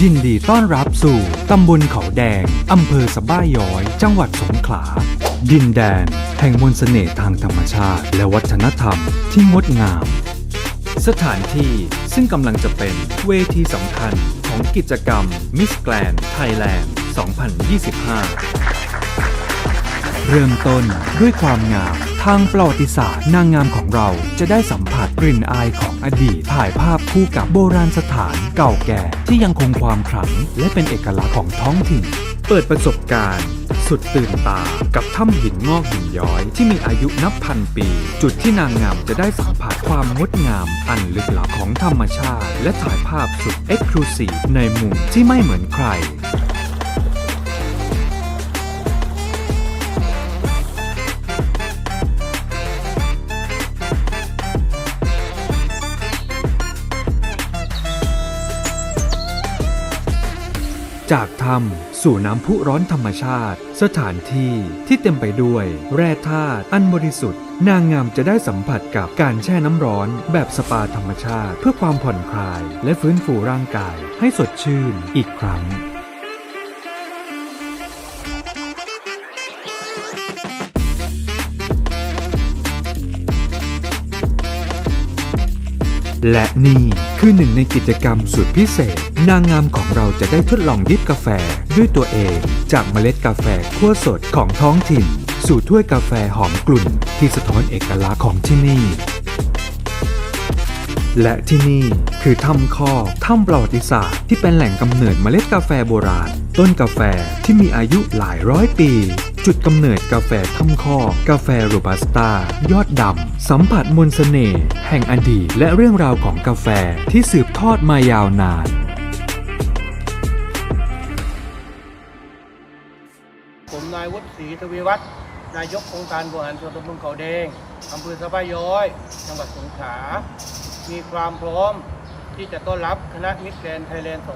ยินดีต้อนรับสู่ ตำบลเขาแดง อำเภอสะบ้ายย้อย จังหวัดสงขลา ดินแดน แห่งมนต์เสน่ห์ทางธรรมชาติ และวัฒนธรรมที่งดงาม สถานที่ซึ่งกำลังจะเป็นเวทีสำคัญของกิจกรรม Miss Grand Thailand 2025 เริ่มต้นด้วยความงาม ทางประวัติศาสตร์นางงามของเราจะได้สัมผัสกลิ่นอายของอดีตถ่ายภาพคู่กับโบราณสถานเก่าแก่ที่ยังคงความขลัง และเป็นเอกลักษณ์ของท้องถิ่น เปิดประสบการณ์ สุดตื่นตากับถ้ำหินงอกหินย้อย ที่มีอายุนับพันปี จุดที่นางงามจะได้สัมผัสความงดงาม อันลึกลับของธรรมชาติ และถ่ายภาพสุดเอ็กซ์คลูซีฟในมุมที่ไม่เหมือนใคร จากถ้ำสู่น้ำพุร้อนธรรมชาติ สถานที่ที่เต็มไปด้วย แร่ธาตุอันบริสุทธิ์ นางงามจะได้สัมผัสกับการแช่น้ำร้อนแบบสปาธรรมชาติ เพื่อความผ่อนคลาย และฟื้นฟูร่างกายให้สดชื่นอีกครั้ง และนี่คือหนึ่งในกิจกรรมสุดพิเศษ นางงามของเราจะได้ทดลองดริบกาแฟด้วยตัวเอง จากเมล็ดกาแฟคั่วสดของท้องถิ่น สู่ถ้วยกาแฟหอมกลุ่น ที่สะท้อนเอกลักษณ์ของที่นี่ และที่นี่คือถ้ำข้อถ้ำประวัติศาสตร์ที่เป็นแหล่งกำเนิดเมล็ดกาแฟโบราณ ต้นกาแฟที่มีอายุหลายร้อยปี จุดกำเนิดกาแฟถ้ำข้อกาแฟโรบัสต้ายอดดำ สัมผัสมนต์เสน่ห์แห่งอดีตและเรื่องราวของกาแฟที่สืบทอดมายาวนาน ผมนายวุฒิศรีทวีวัฒน์นายกองค์การบริหารส่วนตำบลเขาแดงอำเภอสะพายย้อย จังหวัดสงขลา มีความพร้อมที่จะต้อนรับคณะมิสแกรนไทยแลนด์ 2025